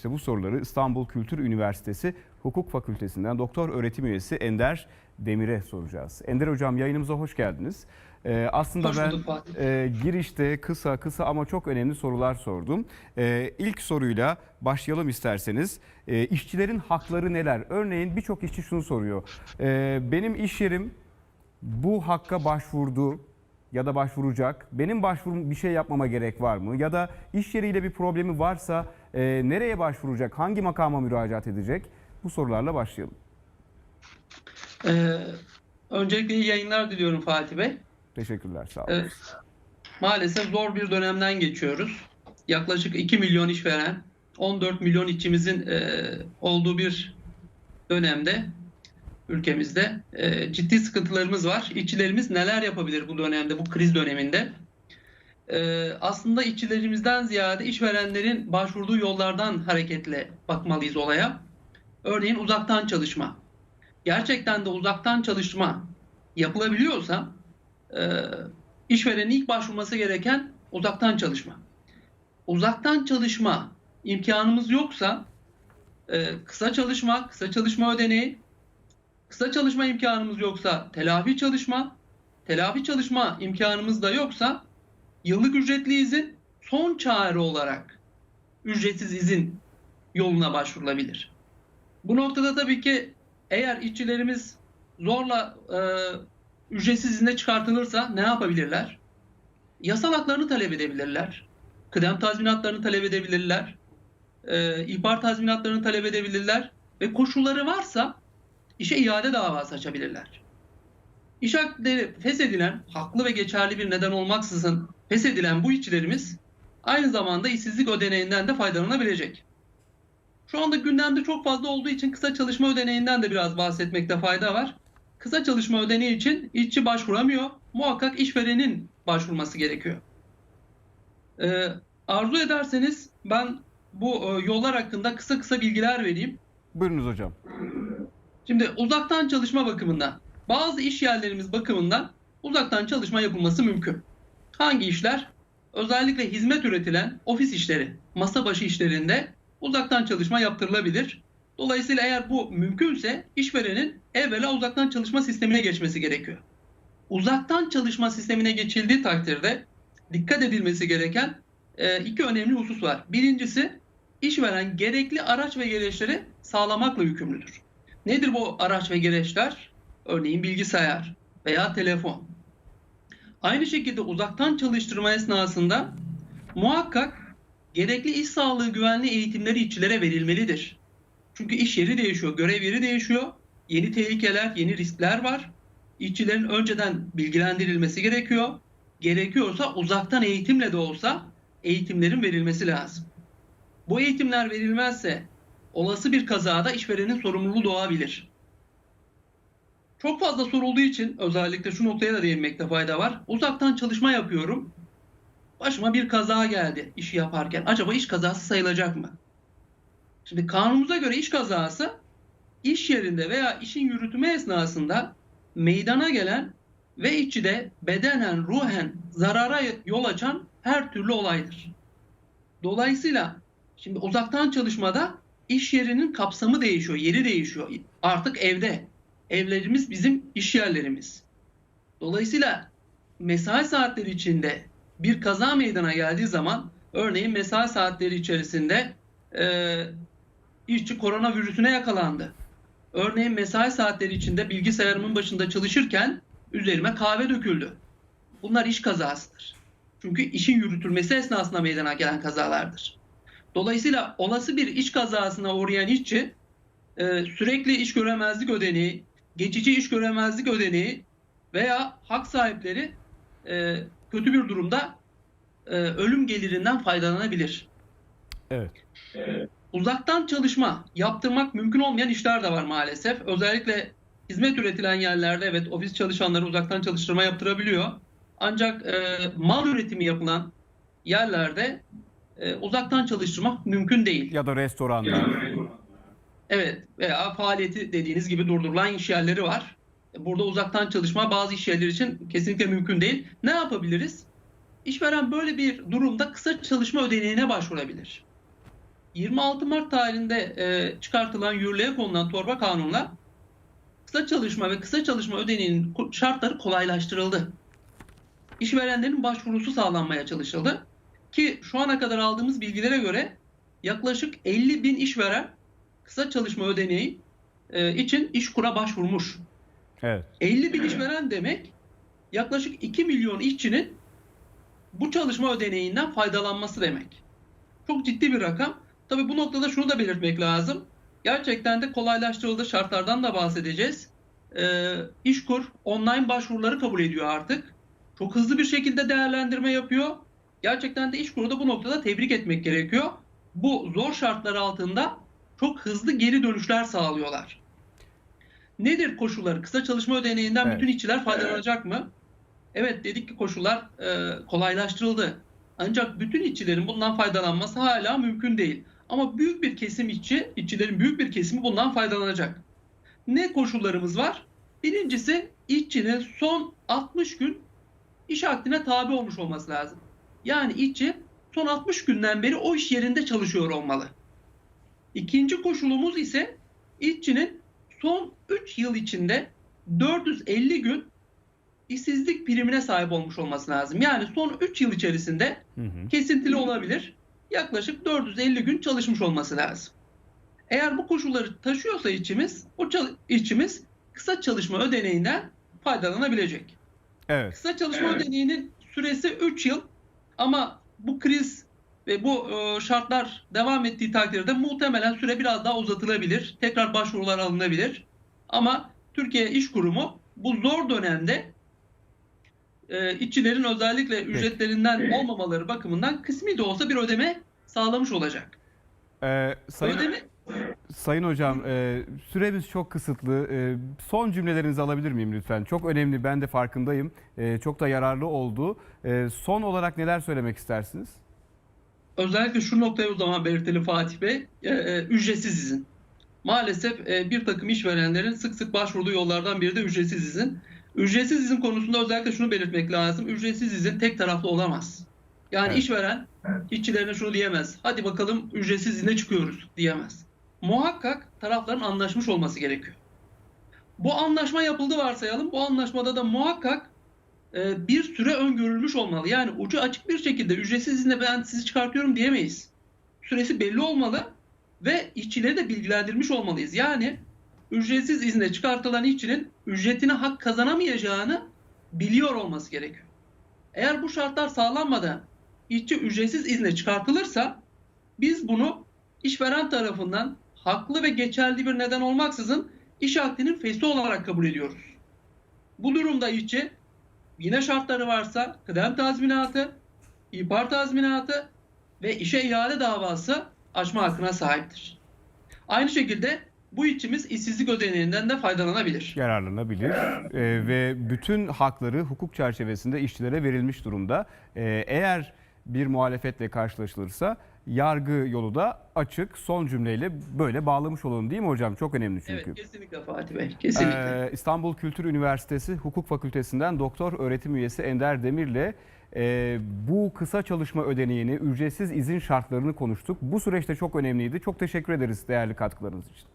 İşte bu soruları İstanbul Kültür Üniversitesi Hukuk Fakültesinden doktor öğretim üyesi Ender Demir'e soracağız. Ender Hocam yayınımıza hoş geldiniz. Ee, aslında Hoş ben Fatih. e, girişte kısa kısa ama çok önemli sorular sordum. Ee, ilk soruyla başlayalım isterseniz. Ee, işçilerin hakları neler? Örneğin birçok işçi şunu soruyor. Ee, benim iş yerim bu hakka başvurdu ya da başvuracak. Benim başvurum bir şey yapmama gerek var mı? Ya da iş yeriyle bir problemi varsa e, nereye başvuracak? Hangi makama müracaat edecek? Bu sorularla başlayalım. Ee, öncelikle iyi yayınlar diliyorum Fatih Bey. Teşekkürler sağ olun. Evet, maalesef zor bir dönemden geçiyoruz. Yaklaşık 2 milyon işveren, 14 milyon işçimizin e, olduğu bir dönemde ülkemizde e, ciddi sıkıntılarımız var. İşçilerimiz neler yapabilir bu dönemde, bu kriz döneminde? E, aslında işçilerimizden ziyade işverenlerin başvurduğu yollardan hareketle bakmalıyız olaya. Örneğin uzaktan çalışma. Gerçekten de uzaktan çalışma yapılabiliyorsa e, işverenin ilk başvurması gereken uzaktan çalışma. Uzaktan çalışma imkanımız yoksa e, kısa çalışma, kısa çalışma ödeneği, kısa çalışma imkanımız yoksa telafi çalışma, telafi çalışma imkanımız da yoksa yıllık ücretli izin son çare olarak ücretsiz izin yoluna başvurulabilir. Bu noktada tabii ki eğer işçilerimiz zorla e, ücretsiz izne çıkartılırsa ne yapabilirler? Yasal haklarını talep edebilirler. Kıdem tazminatlarını talep edebilirler. E, ihbar tazminatlarını talep edebilirler. Ve koşulları varsa işe iade davası açabilirler. İş hakları feshedilen, haklı ve geçerli bir neden olmaksızın feshedilen bu işçilerimiz aynı zamanda işsizlik ödeneğinden de faydalanabilecek. Şu anda gündemde çok fazla olduğu için kısa çalışma ödeneğinden de biraz bahsetmekte fayda var. Kısa çalışma ödeneği için işçi başvuramıyor. Muhakkak işverenin başvurması gerekiyor. Ee, arzu ederseniz ben bu e, yollar hakkında kısa kısa bilgiler vereyim. Buyurunuz hocam. Şimdi uzaktan çalışma bakımından bazı iş yerlerimiz bakımından uzaktan çalışma yapılması mümkün. Hangi işler? Özellikle hizmet üretilen ofis işleri, masa başı işlerinde uzaktan çalışma yaptırılabilir. Dolayısıyla eğer bu mümkünse işverenin evvela uzaktan çalışma sistemine geçmesi gerekiyor. Uzaktan çalışma sistemine geçildiği takdirde dikkat edilmesi gereken e, iki önemli husus var. Birincisi işveren gerekli araç ve gereçleri sağlamakla yükümlüdür. Nedir bu araç ve gereçler? Örneğin bilgisayar veya telefon. Aynı şekilde uzaktan çalıştırma esnasında muhakkak gerekli iş sağlığı güvenliği eğitimleri işçilere verilmelidir. Çünkü iş yeri değişiyor, görev yeri değişiyor. Yeni tehlikeler, yeni riskler var. İşçilerin önceden bilgilendirilmesi gerekiyor. Gerekiyorsa uzaktan eğitimle de olsa eğitimlerin verilmesi lazım. Bu eğitimler verilmezse olası bir kazada işverenin sorumluluğu doğabilir. Çok fazla sorulduğu için özellikle şu noktaya da değinmekte fayda var. Uzaktan çalışma yapıyorum. Başıma bir kaza geldi işi yaparken. Acaba iş kazası sayılacak mı? Şimdi kanunumuza göre iş kazası iş yerinde veya işin yürütümü esnasında meydana gelen ve işçide bedenen, ruhen zarara yol açan her türlü olaydır. Dolayısıyla şimdi uzaktan çalışmada iş yerinin kapsamı değişiyor, yeri değişiyor. Artık evde. Evlerimiz bizim iş yerlerimiz. Dolayısıyla mesai saatleri içinde bir kaza meydana geldiği zaman örneğin mesai saatleri içerisinde e, işçi koronavirüsüne yakalandı. Örneğin mesai saatleri içinde bilgisayarımın başında çalışırken üzerime kahve döküldü. Bunlar iş kazasıdır. Çünkü işin yürütülmesi esnasında meydana gelen kazalardır. Dolayısıyla olası bir iş kazasına uğrayan işçi e, sürekli iş göremezlik ödeneği, geçici iş göremezlik ödeneği veya hak sahipleri e, kötü bir durumda e, ölüm gelirinden faydalanabilir. Evet. Uzaktan çalışma yaptırmak mümkün olmayan işler de var maalesef. Özellikle hizmet üretilen yerlerde evet ofis çalışanları uzaktan çalıştırma yaptırabiliyor. Ancak e, mal üretimi yapılan yerlerde e, uzaktan çalıştırmak mümkün değil. Ya da restoranlar. Evet veya faaliyeti dediğiniz gibi durdurulan iş yerleri var. Burada uzaktan çalışma bazı iş yerleri için kesinlikle mümkün değil. Ne yapabiliriz? İşveren böyle bir durumda kısa çalışma ödeneğine başvurabilir. 26 Mart tarihinde e, çıkartılan yürürlüğe konulan torba kanunla kısa çalışma ve kısa çalışma ödeneğinin şartları kolaylaştırıldı. İşverenlerin başvurusu sağlanmaya çalışıldı. Ki şu ana kadar aldığımız bilgilere göre yaklaşık 50 bin işveren kısa çalışma ödeneği e, için işkura başvurmuş. Evet. 50 bin işveren demek yaklaşık 2 milyon işçinin bu çalışma ödeneğinden faydalanması demek. Çok ciddi bir rakam. Tabii bu noktada şunu da belirtmek lazım. Gerçekten de kolaylaştırıldı şartlardan da bahsedeceğiz. Ee, İşkur online başvuruları kabul ediyor artık. Çok hızlı bir şekilde değerlendirme yapıyor. Gerçekten de İşkur'u da bu noktada tebrik etmek gerekiyor. Bu zor şartlar altında çok hızlı geri dönüşler sağlıyorlar. Nedir koşulları? Kısa çalışma ödeneğinden Evet. bütün işçiler faydalanacak mı? Evet dedik ki koşullar e, kolaylaştırıldı. Ancak bütün işçilerin bundan faydalanması hala mümkün değil. Ama büyük bir kesim işçi, işçilerin büyük bir kesimi bundan faydalanacak. Ne koşullarımız var? Birincisi işçinin son 60 gün iş akdine tabi olmuş olması lazım. Yani işçi son 60 günden beri o iş yerinde çalışıyor olmalı. İkinci koşulumuz ise işçinin son 3 yıl içinde 450 gün işsizlik primine sahip olmuş olması lazım. Yani son 3 yıl içerisinde Hı hı. kesintili olabilir. Yaklaşık 450 gün çalışmış olması lazım. Eğer bu koşulları taşıyorsa işçimiz, o işçimiz kısa çalışma ödeneğinden faydalanabilecek. Evet. Kısa çalışma ödeneğinin süresi 3 yıl ama bu kriz ve bu e, şartlar devam ettiği takdirde muhtemelen süre biraz daha uzatılabilir. Tekrar başvurular alınabilir. Ama Türkiye İş Kurumu bu zor dönemde e, işçilerin özellikle ücretlerinden olmamaları bakımından kısmi de olsa bir ödeme sağlamış olacak. Ee, sayın, Ödeme sayın hocam e, süremiz çok kısıtlı. E, son cümlelerinizi alabilir miyim lütfen? Çok önemli ben de farkındayım. E, çok da yararlı oldu. E, son olarak neler söylemek istersiniz? Özellikle şu noktayı o zaman belirtelim Fatih Bey. E, e, ücretsiz izin. Maalesef e, bir takım işverenlerin sık sık başvurduğu yollardan biri de ücretsiz izin. Ücretsiz izin konusunda özellikle şunu belirtmek lazım. Ücretsiz izin tek taraflı olamaz. Yani Evet. işveren işçilerine şunu diyemez. Hadi bakalım ücretsiz izne çıkıyoruz diyemez. Muhakkak tarafların anlaşmış olması gerekiyor. Bu anlaşma yapıldı varsayalım. Bu anlaşmada da muhakkak bir süre öngörülmüş olmalı. Yani ucu açık bir şekilde ücretsiz izne ben sizi çıkartıyorum diyemeyiz. Süresi belli olmalı ve işçileri de bilgilendirmiş olmalıyız. Yani ücretsiz izne çıkartılan işçinin ücretine hak kazanamayacağını biliyor olması gerekiyor. Eğer bu şartlar sağlanmadan işçi ücretsiz izne çıkartılırsa biz bunu işveren tarafından haklı ve geçerli bir neden olmaksızın iş akdinin feshi olarak kabul ediyoruz. Bu durumda işçi yine şartları varsa kıdem tazminatı, ihbar tazminatı ve işe ihale davası açma hakkına sahiptir. Aynı şekilde bu işçimiz işsizlik ödeneğinden de faydalanabilir. yararlanabilir Ee, ve bütün hakları hukuk çerçevesinde işçilere verilmiş durumda. Ee, eğer bir muhalefetle karşılaşılırsa yargı yolu da açık. Son cümleyle böyle bağlamış olalım değil mi hocam? Çok önemli çünkü. Evet kesinlikle Fatih Bey. Kesinlikle. Ee, İstanbul Kültür Üniversitesi Hukuk Fakültesinden doktor öğretim üyesi Ender Demir'le e, bu kısa çalışma ödeneğini, ücretsiz izin şartlarını konuştuk. Bu süreçte çok önemliydi. Çok teşekkür ederiz değerli katkılarınız için.